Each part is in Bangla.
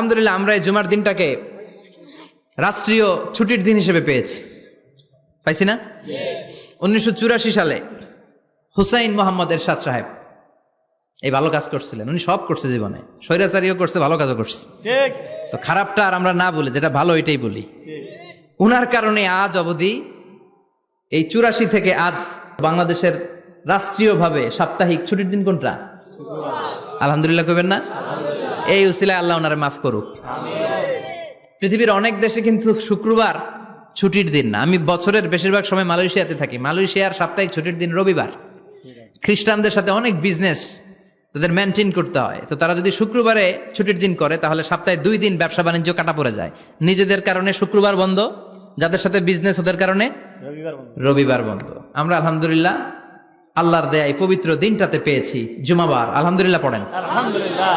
আলহামদুলিল্লাহ আমরা এই জুমার দিনটাকে রাষ্ট্রীয় ছুটির দিন হিসেবে পেয়েছি। পাইছি না? উনিশশো চুরাশি সালে হুসাইন মোহাম্মদ এরশাদ সাহেব এই ভালো কাজ করছিলেন। উনি সব করছে জীবনে। স্বৈরাচারীও করছে ভালো কাজও করছে। তো খারাপটা আর আমরা না বলি যেটা ভালো এটাই বলি। উনার কারণে আজ অবধি এই চুরাশি থেকে আজ বাংলাদেশের রাষ্ট্রীয়ভাবে সাপ্তাহিক ছুটির দিন কোনটা? আলহামদুলিল্লাহ কবেন না? এই উসিলায় আল্লাহ ওনারে মাফ করুক। পৃথিবীর অনেক দেশে কিন্তু শুক্রবার ছুটির দিন না। আমি বছরের বেশিরভাগ সময় মালয়েশিয়াতে থাকি। মালয়েশিয়ার সাপ্তাহিক ছুটির দিন রবিবার। খ্রিস্টানদের সাথে অনেক বিজনেস তাদের মেনটেন করতে হয়। তো তারা যদি শুক্রবারে ছুটির দিন করে তাহলে সপ্তাহে দুই দিন ব্যবসা বাণিজ্য কাটা পড়ে যায়। নিজেদের কারণে শুক্রবার বন্ধ যাদের সাথে বিজনেস ওদের কারণে রবিবার বন্ধ। আমরা আলহামদুলিল্লাহ আল্লাহর দেয়া এই পবিত্র দিনটাতে পেয়েছি জুমাবার। আলহামদুলিল্লাহ পড়েন। আলহামদুলিল্লাহ।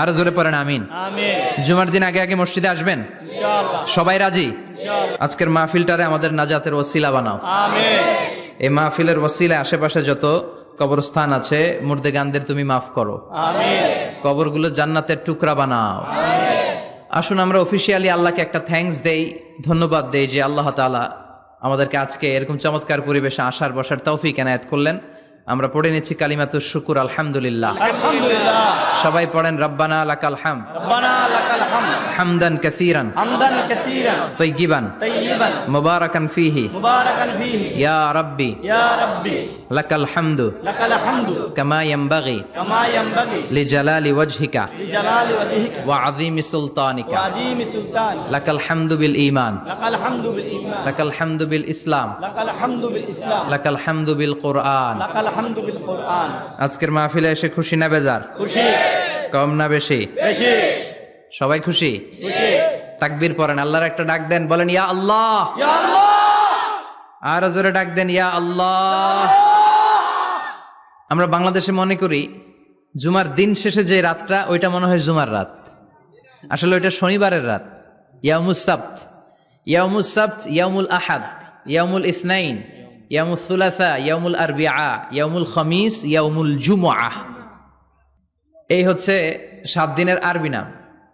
আরও জোরে পড়েন আমিন। আমিন। জুমার দিন আগে আগে মসজিদে আসবেন? সবাই রাজি? আজকের মাহফিলটারে আমাদের নাজাতের ওসিলা বানাও। এই মাহফিলের ওসিলা আশেপাশে যত কবরস্থান আছে মুর্দেগানদের তুমি মাফ করো। কবরগুলো জান্নাতের টুকরা বানাও। আসুন আমরা অফিসিয়ালি আল্লাহকে একটা থ্যাঙ্কস দেই ধন্যবাদ দেই যে আল্লাহ তাআলা আমাদেরকে আজকে এরকম চমৎকার পরিবেশে আসার বসার তৌফিক এনায়েত করলেন। আমরা পড়ে নিচ্ছি কালিমাতুর শুকুর আলহামদুলিল্লাহ। সবাই পড়েন রব্বানা লাকাল হাম রব্বানা হামদান কাসীরান। হামদান কাসীরান। তাইয়িবান তাইয়িবান মুবারাকান ফীহি। মুবারাকান ফীহি। ইয়া রাব্বি। ইয়া রাব্বি। লাকাল হামদু। লাকাল হামদু। কামা ইয়ানবাগি কামা ইয়ানবাগি লিজালালি ওয়াজহিকা। লিজালালি ওয়াজহিকা। ওয়া আযীমি সুলতানিকা। ওয়া আযীমি সুলতানিকা লাকাল হামদু বিল ঈমান। লাকাল হামদু বিল ঈমান। লাকাল হামদু বিল ইসলাম। লাকাল হামদু বিল ইসলাম। লাকাল হামদু বিল কোরআন লাকাল হামদু বিল কোরআন আজকের মাহফিলে এসে খুশি না বেজার? খুশি। কম না বেশি? বেশি। সবাই খুশি? তাকবীর পড়েন আল্লাহর একটা ডাক দেন বলেন ইয়া আল্লাহ। আর জোরে ডাক দেন ইয়া আল্লাহ। আমরা বাংলাদেশে মনে করি জুমার দিন শেষে যে রাতটা ওইটা মনে হয় জুমার রাত। আসলে ওইটা শনিবারের রাত। ইয়ামুস সাbt ইয়ামুস ইয়ামুল আহাদ ইয়ামুল ইসনাইন ইয়ামুল সুলাসা ইয়ামুল আরবিআ ইয়ামুল খমিস ইয়ামুল জুমআ। এই হচ্ছে সাত দিনের আরবি নাম।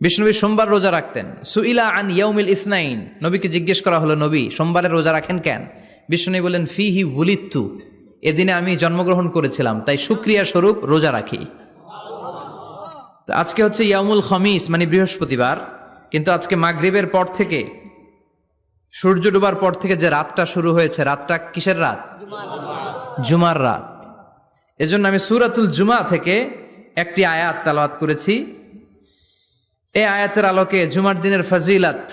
বিষ্ণবী সোমবার রোজা রাখতেন। সুইলা আন ইয়াউমিল ইসনাইন। নবীকে জিজ্ঞেস করা হলো, নবী, সোমবারে রোজা রাখেন কেন? বিষ্ণু বলেন ফি হি উলিত্তু। এদিনে আমি জন্মগ্রহণ করেছিলাম, তাই সুক্রিয়া স্বরূপ রোজা রাখি। আজকে হচ্ছে ইয়ামুল খমিস মানে বৃহস্পতিবার। কিন্তু আজকে মাগরিবের পর থেকে, সূর্য ডোবার পর থেকে যে রাতটা শুরু হয়েছে, রাতটা কিসের রাত? জুমার রাত। এজন্য আমি সুরাতুল জুমা থেকে একটি আয়াত তালাওয়াত করেছি। এই আয়াতের আলোকে জুমার দিনের ফজিলাত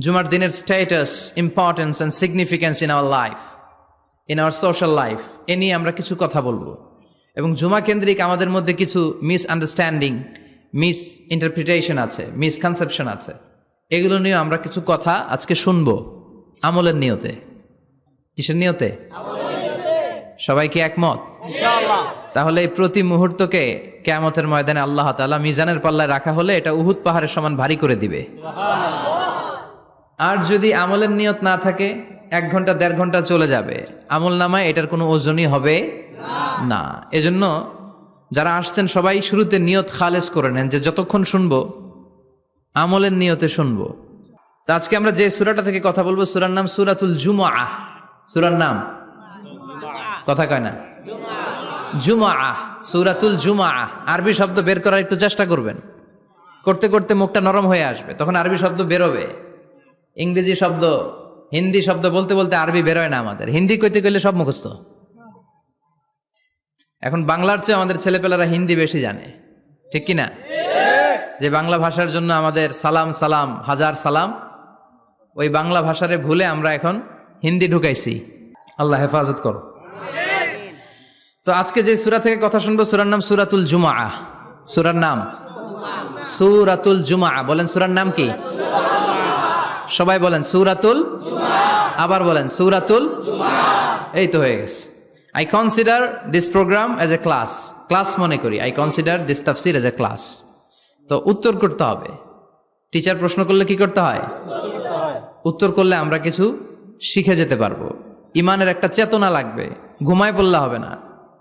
জুমার দিনের status importance and significance in our life in our social life এ নিয়ে আমরা কিছু কথা বলব। এবং জুমা কেন্দ্রিক আমাদের মধ্যে কিছু মিস আন্ডারস্ট্যান্ডিং মিস ইন্টারপ্রিটেশন আছে মিসকনসেপশন আছে। এগুলো নিয়ে আমরা কিছু কথা আজকে শুনব আমলের নিয়তে। কিসের নিয়তে। সবাই কি একমত? ইনশাআল্লাহ। তাহলে এই প্রতি মুহূর্তকে কেয়ামতের ময়দানে আল্লাহ তাআলা মিজানের পাল্লায় রাখা হলে এটা উহুদ পাহাড়ের সমান ভারী করে দিবে। আর যদি আমলের নিয়ত না থাকে, এক ঘণ্টা, দেড় ঘণ্টা চলে যাবে। আমল নামায় এটার কোনো ওজনই হবে না। এজন্য যারা আসছেন সবাই শুরুতে নিয়ত খালেজ করে নেন যে যতক্ষণ শুনব, আমলের নিয়তে শুনব। তা আজকে আমরা যে সুরাটা থেকে কথা বলব, সুরার নাম সুরাতুল জুমা সুরার নাম? কথা কয় না? জুমা সুরাতুল জুমা আরবি শব্দ বের করার একটু চেষ্টা করবেন। করতে করতে মুখটা নরম হয়ে আসবে, তখন আরবি শব্দ বেরোবে। ইংরেজি শব্দ, হিন্দি শব্দ বলতে বলতে আরবি বেরোয় না আমাদের। হিন্দি কইতে গেলে সব মুখস্থ। এখন বাংলার চেয়ে আমাদের ছেলেপেলারা হিন্দি বেশি জানে। ঠিক কি না যে বাংলা ভাষার জন্য আমাদের সালাম সালাম, হাজার সালাম, ওই বাংলা ভাষারে ভুলে আমরা এখন হিন্দি ঢুকাইছি। আল্লাহ হেফাজত করো। তো আজকে যে সূরা থেকে কথা শুনব, সুরার নাম সুরাতুল জুমা সুরার নাম? সূরাতুল জুমা বলেন সুরার নাম কি? সবাই বলেন, সুরাতুল আবার বলেন, সুরাতুল এই তো হয়ে গেছে। I consider this program as a class class মনে করি। I consider this tafsir as a class তো উত্তর করতে হবে। টিচার প্রশ্ন করলে কি করতে হয়? উত্তর করলে আমরা কিছু শিখে যেতে পারব। ইমানের একটা চেতনা লাগবে। ঘুমায় পড়লে হবে না।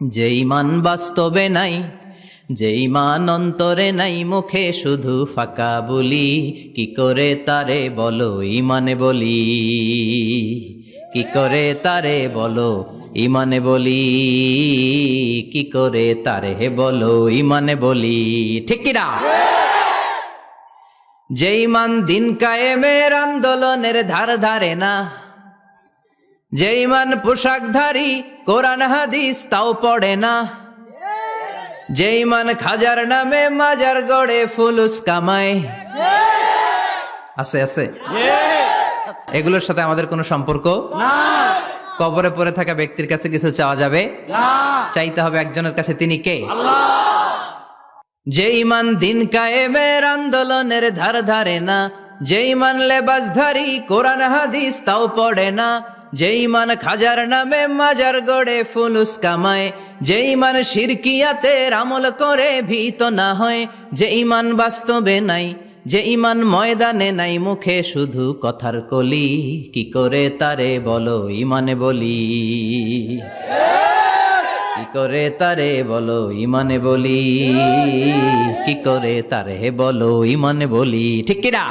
যে ইমান বাস্তবে নাই যে ইমান অন্তরে নাই, মুখে শুধু ফাঁকা বলি, কি করে তারে বলো ইমানে বলি? কি করে তারে বলো ইমানে বলি? কি করে তারে বলো ইমানে বলি? ঠিক কিনা যে ইমান দিন কায়েমের আন্দোলনের ধার ধারে না যে ইমান পোশাকধারী কোরআন হাদিস তাও পড়ে না। যে ইমান খাজার নামে মাজার গড়ে ফুলুস কামায়। আছে আছে? এগুলোর সাথে আমাদের কোনো সম্পর্ক? কবরে পড়ে থাকা ব্যক্তির কাছে কিছু চাওয়া যাবে? চাইতে হবে একজনের কাছে তিনি কে? যে ইমান দিন কায়েমের আন্দোলনের ধার ধারে না যে ইমান লেবাসধারী কোরআন হাদিস তাও পড়ে না। যে ইমান খাজার নামে মাজার গড়ে ফুলুস কামায় যে ইমান শিরকিয়াতের আমল করে ভীত না হয় যে ইমান বাস্তবে নাই যে ইমান ময়দানে নাই, মুখে শুধু কথার কলি, কি করে তারে বলো ইমানে বলি? কি করে তারে বলো ইমানে বলি? কি করে তারে বলো ইমানে বলি? ঠিক কিনা?